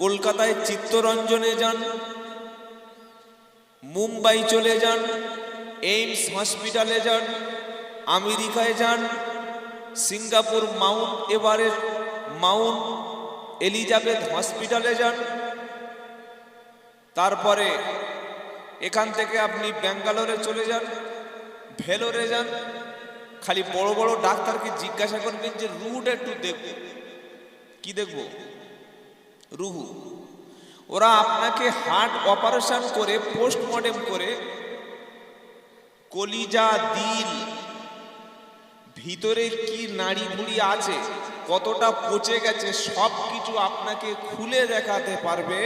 কলকাতায় চিত্তরঞ্জনে যান, মুম্বাই চলে যান, এইমস হসপিটালে যান, আমেরিকায় যান, Singapore mount Everest, mount Elizabeth হসপিটালে যান। তারপরে এখান থেকে আপনি ব্যাঙ্গালোরে চলে যান, ভেলোরে যান। খালি বড় বড় ডাক্তারকে জিজ্ঞাসা করবেন যে রুট একটু দেখব কি দেখব? রুহু। ওরা আপনাকে হার্ট অপারেশন করে, পোস্টমর্টেম করে কলিজা দিল। ভিতরে কি নাড়ি ভুড়ি আছে, কতটা পচে গেছে সব কিছু আপনাকে খুলে দেখাতে পারবে।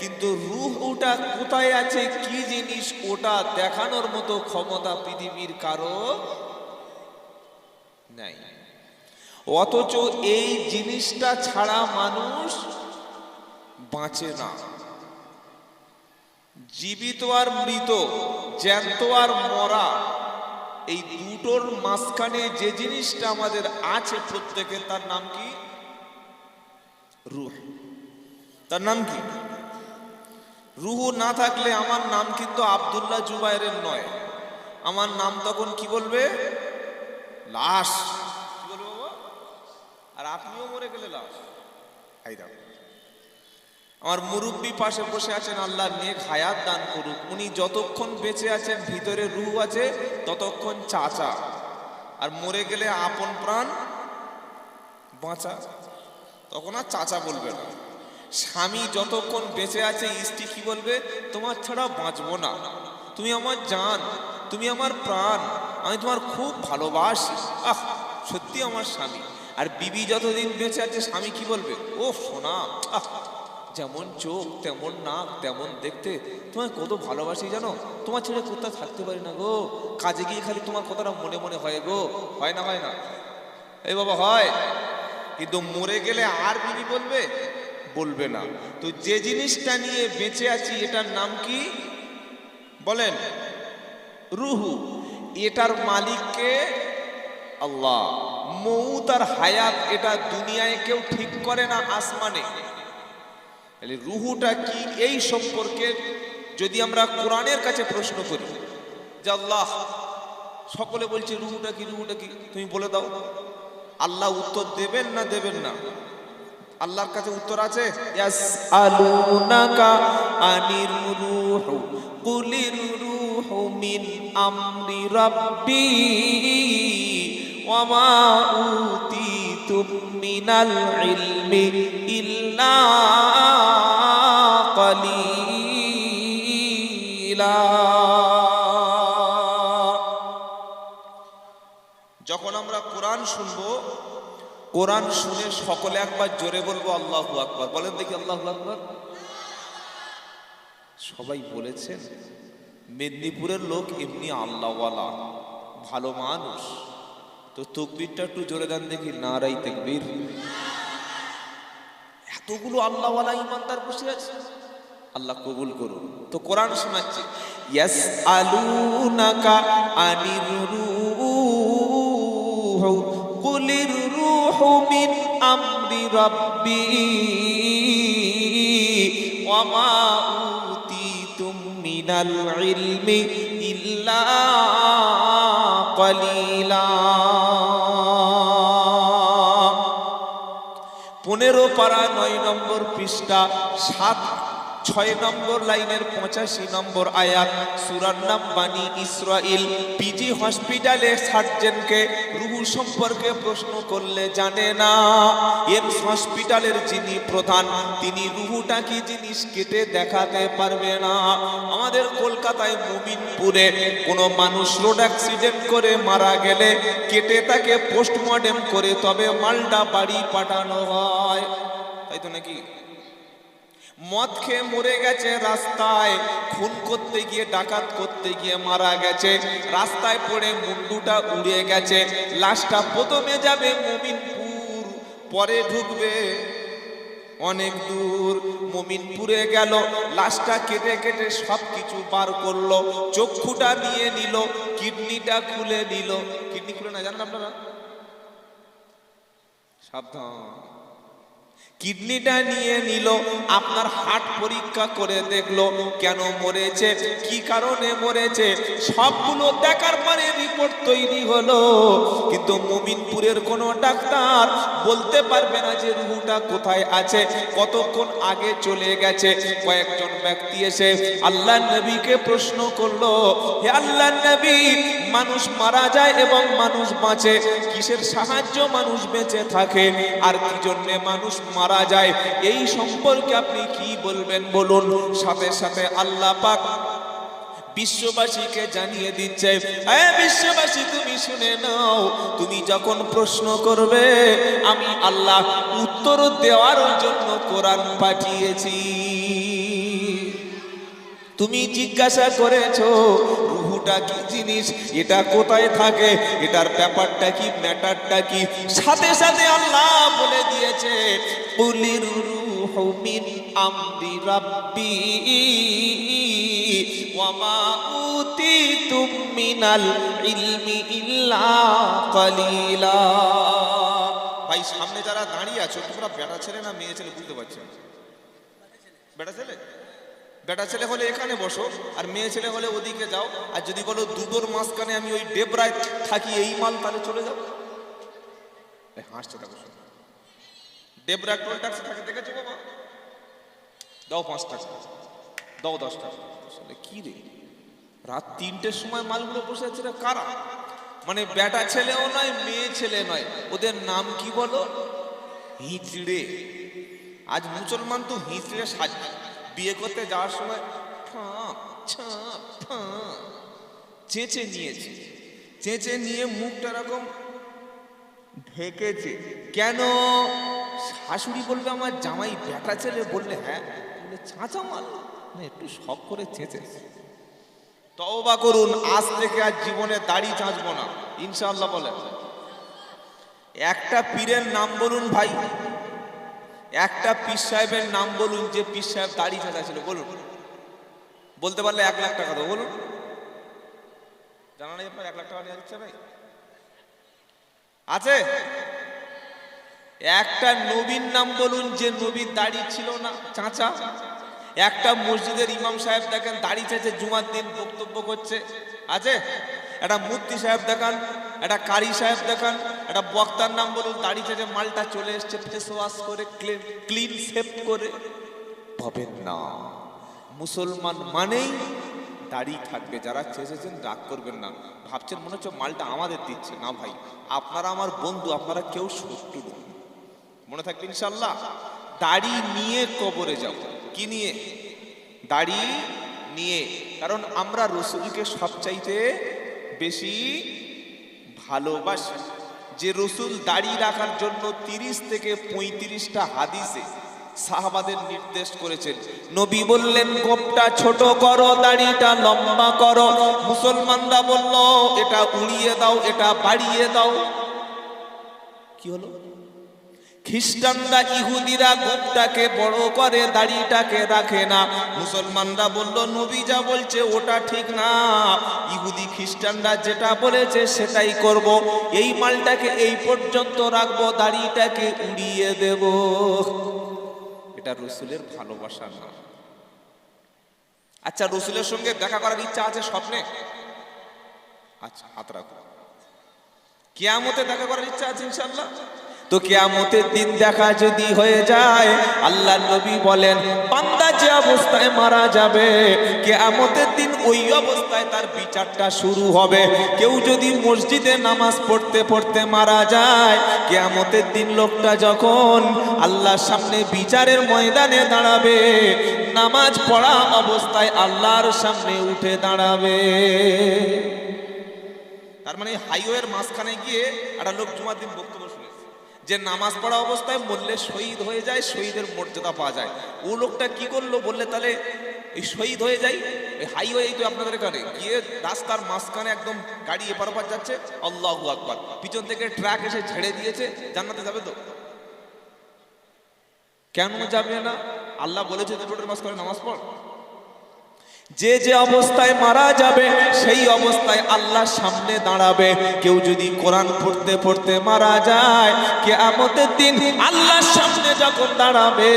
কিন্তু রুহ ওটা কোথায় আছে, কি জিনিস ওটা দেখানোর মতো ক্ষমতা পৃথিবীর কারও নাই। অথচ এই জিনিসটা ছাড়া মানুষ বাঁচে না। জীবিত আর মৃত, জ্যান্ত আর মরা, এই দুটোর মাঝখানে যে জিনিসটা আমাদের আছে প্রত্যেকের, তার নাম কি? রুহ। তার নাম কি? রুহু না থাকলে আমার নাম কিন্তু আব্দুল্লাহ জুবাইরের নয়। আমার নাম তখন কি বলবে? লাশ। কি বলব আর আপনিও মরে গেলে লাশ। হাই আমার মুরব্বী পাশে বসে আছেন আল্লাহ নেক হায়াত দান করুক। উনি যতক্ষণ বেঁচে আছেন, ভিতরে রুহ আছে, ততক্ষণ চাচা। আর মরে গেলে আপন প্রাণ, বাঁচা। তখন আর চাচা বলবে না। স্বামী যতক্ষণ বেঁচে আছে, স্ত্রী কি বলবে? তোমার ছাড়া বাঁচবো না। তুমি আমার জান, তুমি আমার প্রাণ, আমি তোমার খুব ভালোবাসি। আহ, সত্যি আমার স্বামী। আর বিবি যতদিন বেঁচে আছে, স্বামী কি বলবে? ও সোনা, আহ। যেমন চোখ, তেমন নাক, তেমন দেখতে। তোমায় কত ভালোবাসি জানো? তোমার ছেলে কোথাও থাকতে পারি না গো। কাজে গিয়ে খালি তোমার কথাটা মনে মনে হয় গো। হয় না হয় না? এই বাবা, হয়। কিন্তু মরে গেলে আর বিবি বলবে? বলবে না। তো যে জিনিসটা নিয়ে বেঁচে আছি, এটার নাম কি? বলেন। রুহু। এটার মালিককে আল্লাহ। মৌত আর হায়াত এটা দুনিয়ায় কেউ ঠিক করে না আসমানে। তাহলে রুহুটা কি? এই সম্পর্কে যদি আমরা কোরআনের কাছে প্রশ্ন করি, যে আল্লাহ, সকলে বলছে রুহুটা কি রুহুটা কি? তুমি বলে দাও। আল্লাহ উত্তর দেবেন না দেবেন না? আল্লাহর কাছে উত্তর আছে? রাব্বি ইল্লা কোরআন শুনে সকলে একবার জোরে বলব, আল্লাহ আকবর। বলেন দেখি, আল্লাহ আকবর? সবাই বলেছেন, মেদিনীপুরের লোক এমনি আল্লাহওয়ালা, ভালো মানুষ। তো তকবিরটা একটু জোরে দেন দেখি নারাই তেকবির। এতগুলো আল্লাহওয়ালা ইমানদার বসে আছে। আল্লাহ কবুল করুন। তো কোরআন শোনাচ্ছে ইয়াস আলুনাকা আনির রূহ, কুলির রূহ মিন রব্বি ওয়ামা উতিতুম মিনাল ইলমি ইল্লা কলিলা পনেরো পারা নয় নম্বর পৃষ্ঠা সাত ছয় নম্বর লাইনের পঁচাশি নম্বর আয়াত, সুরার নাম বাণী ইসরাইল পিজি হসপিটালে সার্জেনকে রুহু সম্পর্কে প্রশ্ন করলে জানে না। এমস হসপিটালের যিনি প্রধান, তিনি রুহুটা কি জিনিস কেটে দেখাতে পারবে না? আমাদের কলকাতায় মুমিনপুরে কোনো মানুষ রোড অ্যাক্সিডেন্ট করে মারা গেলে কেটে তাকে পোস্টমর্টেম করে তবে মালটা বাড়ি পাঠানো হয়। তাই তো নাকি? মদ খেয়ে মরে গেছে রাস্তায়, খুন করতে গিয়ে, ডাকাত করতে গিয়ে মারা গেছে। রাস্তায় পড়ে মুন্ডুটা উড়ে গেছে। লাশটা প্রথমে যাবে মুমিনপুর, পরে ঢুকবে অনেক দূর। মমিনপুরে গেল, লাশটা কেটে কেটে সব কিছু বার করল। চক্ষুটা নিয়ে নিল, কিডনিটা খুলে নিল। কিডনি খুলে না জানেন আপনারা? সাবধান। কিডনিটা নিয়ে নিল, আপনার হার্ট পরীক্ষা করে দেখল, কেন মরেছে, কি কারণে মরেছে, সবগুলো দেখার পরে রিপোর্ট তৈরি হলো। কিন্তু মুমিনপুরের কোনো ডাক্তার বলতে পারবে না যে রুহুটা কোথায় আছে, কতক্ষণ আগে চলে গেছে। কয়েকজন ব্যক্তি এসে আল্লাহ নবীকে প্রশ্ন করল, হে আল্লাহ নবী, মানুষ মারা যায় এবং মানুষ বাঁচে, কিসের সাহায্য মানুষ বেঁচে থাকে আর কি জন্যে মানুষ মারা যায়? এই সম্পর্কে আপনি কি বলবেন বলুন? সাথে সাথে আল্লাহ পাক বিশ্ববাসীকে জানিয়ে দিচ্ছে এ বিশ্ববাসী, তুমি শুনে নাও, তুমি যখন প্রশ্ন করবে, আমি আল্লাহ উত্তর দেওয়ার জন্য কোরআন পাঠিয়েছি। তুমি জিজ্ঞাসা করেছ, রুহুটা কি জিনিস, এটা কোথায় থাকে, এটার ব্যাপারটা কি, ম্যাটারটা কি? সাথে সাথে আল্লাহ বলে দিয়েছে কুলির মিন আমরি রাব্বি, ওয়ামা উতিতুম মিনাল ইলমি ইল্লা কালিলা। ভাই, সামনে যারা দাঁড়িয়ে আছো, তোমরা বেটা ছেলে না মেয়ে ছেলে বুঝতে পারছ? বেটা ছেলে? বেটা ছেলে হলে এখানে বসো, আর মেয়ে ছেলে হলে ওদিকে যাও। আর যদি বলো দুটোর মাঝখানে আমি ওই ডেবরায় থাকি, এই মাল তাহলে চলে যাও। হাসছে দেখো ডেবরা টোল ট্যাক্সি থাকে দেখেছ বাবা? দাও পাঁচ টাকা। দাও দশ টাকা। আসলে কি রে? রাত তিনটের সময় মালগুলো বসে আছে কারা? মানে বেটা ছেলেও নয়, মেয়ে ছেলে নয়। ওদের নাম কি বলো? হিচড়ে। আজ মুসলমান তো হিচড়ে সাজ। বিয়ে করতে যাওয়ার সময় ফাঁপ ছাপ ফাঁপ চেঁচে নিয়েছে। চেঁচে নিয়ে মুখটা এরকম ঢেকেছে। কেন? শাশুড়ি বলবে আমার জামাই বেটা ছেলে বললে হ্যাঁ। বললে চাঁচা মাল। না একটু শখ করে চেঁচে। তওবা করুন, আজ থেকে আর জীবনে দাড়ি চাঁচবো না, ইনশাআল্লাহ বলে একটা পীরের নাম বলুন ভাই, একটা পীর সাহেবের নাম বলুন যে পীর সাহেব দাড়ি চাঁচা ছিল বলুন। বলতে পারলে এক লাখ টাকা দেবো, বলুন। জানা নেই আপনার, এক লাখ টাকা নিয়ে দিচ্ছে ভাই? আছে? একটা নবীর নাম বলুন, যে নবীর দাড়ি ছিল না, চাঁচা। একটা মসজিদের ইমাম সাহেব দেখেন, দাড়ি চেঁচে জুমার দিন বক্তব্য করছে। আছে? একটা মূর্তি সাহেব দেখান, একটা কারি সাহেব দেখান, একটা বক্তার নাম বলুন, দাড়ি চেঁচে মালটা চলে এসছে ফেস ওয়াশ করে ক্লিন সেভ করে। পাবেন না। মুসলমান মানেই দাড়ি থাকবে, যারা চেয়েছেন রাগ করবেন না। ভাবছেন মনে হচ্ছে মালটা আমাদের দিচ্ছে। না ভাই, আপনারা আমার বন্ধু, আপনারা কেউ শত্রু নন। মনে থাকবে ইনশাল্লাহ দাড়ি নিয়ে কবরে যাব। কি নিয়ে? দাড়ি নিয়ে। কারণ আমরা রসুলকে সবচাইতে বেশি ভালোবাসি। যে রসুল দাড়ি রাখার জন্য তিরিশ থেকে পঁয়ত্রিশটা হাদিসে সাহাবাদের নির্দেশ করেছেন। নবী বললেন, গোপটা ছোট করো, দাড়িটা লম্বা করো। মুসলমানরা বলল, এটা উড়িয়ে দাও, এটা বাড়িয়ে দাও। কি হলো? খ্রিস্টানরা ইহুদিরা গোপটাকে বড় করে দাড়িটাকে রাখে না। মুসলমানরা বলল, নবী যা বলছে ওটা ঠিক না। ইহুদি খ্রিস্টানরা যেটা বলেছে সেটাই করব। এই মালটাকে এই পর্যন্ত রাখব, দাড়িটাকে উড়িয়ে দেব। এটা রসুলের ভালোবাসা না। আচ্ছা রসুলের সঙ্গে দেখা করার ইচ্ছা আছে স্বপ্নে? আচ্ছা হাত রাখো। কেয়ামতে দেখা করার ইচ্ছা আছে ইনশাল্লাহ তো কেয়ামতের দিন দেখা যদি হয়ে যায়, আল্লাহ নবী বলেন পান্দা যে অবস্থায় মারা যাবে, কেয়ামতের দিন ওই অবস্থায় তার বিচারটা শুরু হবে। কেউ যদি মসজিদে নামাজ পড়তে পড়তে মারা যায়, কেয়ামতের দিন লোকটা যখন আল্লাহর সামনে বিচারের ময়দানে দাঁড়াবে, নামাজ পড়া অবস্থায় আল্লাহর সামনে উঠে দাঁড়াবে। তার মানে হাইওয়ের মাঝখানে গিয়ে একটা লোক জুমার দিন বক্তব্য শুনেছে যে নামাজ পড়া অবস্থায় মরলে শহীদ হয়ে যায়, শহীদের মর্যাদা পাওয়া যায়। ও লোকটা কি করল বললে তাহলে, এই শহীদ হয়ে যায় এই হাইওয়ে তো আপনাদের এখানে। গিয়ে রাস্তার মাঝখানে একদম গাড়ি এপার ওপার যাচ্ছে, আল্লাহ আকবার। পিছন থেকে ট্রাক এসে ঝেড়ে দিয়েছে, জান্নাতে যাবে তো? কেন যাবে না? আল্লাহ বলেছে রোডের মাঝখানে নামাজ পড়। যে যে অবস্থায় মারা যাবে, সেই অবস্থায় আল্লাহর সামনে দাঁড়াবে। কেউ যদি কোরআন পড়তে পড়তে মারা যায় কে আমতের দিন আল্লাহর সামনে যখন দাঁড়াবে,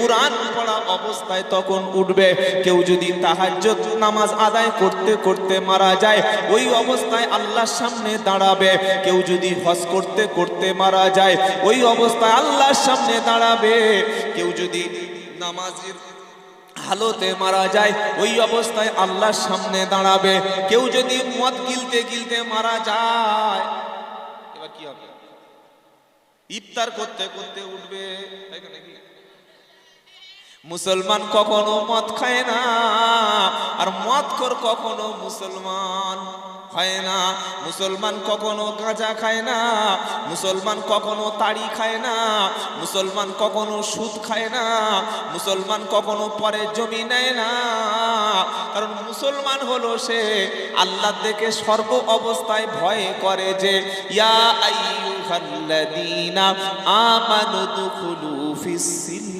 কোরআন পড়া অবস্থায় তখন উঠবে। কেউ যদি তাহাজ্জুদ নামাজ আদায় করতে করতে মারা যায়, ওই অবস্থায় আল্লাহর সামনে দাঁড়াবে। কেউ যদি হজ করতে করতে মারা যায়, ওই অবস্থায় আল্লাহর সামনে দাঁড়াবে। কেউ যদি নামাজের হালতে মারা যায়, ওই অবস্থায় আল্লাহর সামনে দাঁড়াবে কেউ যদি মদ গিলতে গিলতে মারা যায়, এবার কি হবে ইফতার করতে করতে উঠবে? মুসলমান কখনো মদ খায় না, আর মদ কর কখনো মুসলমান হয় না। মুসলমান কখনো গাঁজা খায় না। মুসলমান কখনো তাড়ি খায় না। মুসলমান কখনো সুদ খায় না। মুসলমান কখনো পরে জমি নেয় না। কারণ মুসলমান হলো সে আল্লাহ দেখে সর্ব অবস্থায় ভয় করে যে, ইয়া আইয়ুহাল্লাযীনা আমানু দুখুলু ফিস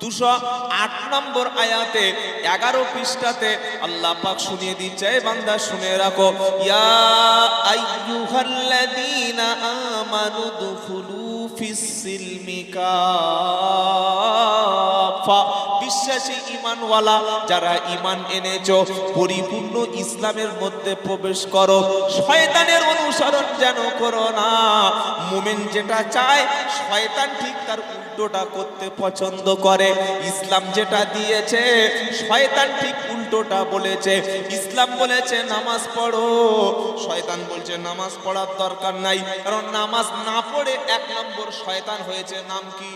দুশো আট নম্বর আয়াতে এগারো পৃষ্ঠাতে আল্লাহ পাক শুনিয়ে দিচ্ছে, "এ বান্দা, শুনে রাখো। ইয়া আইয়ুহাল্লাযীনা আমানু দুখুলু ফিস সিলমি কাফা বিশ্বাসী ইমানওয়ালা যারা ইমান এনেছো, পরিপূর্ণ ইসলামের মধ্যে প্রবেশ করো। শয়তানের অনুসরণ যেন করো না। মুমিন যেটা চায়, শয়তান ঠিক তার উল্টোটা করতে পছন্দ করে। ইসলাম যেটা দিয়েছে, শয়তান ঠিক উল্টোটা বলেছে। ইসলাম বলেছে, নামাজ পড়ো। শয়তান বলছে, নামাজ পড়ার দরকার নাই। কারণ নামাজ না পড়ে এক নম্বর শয়তান হয়েছে, নাম কি?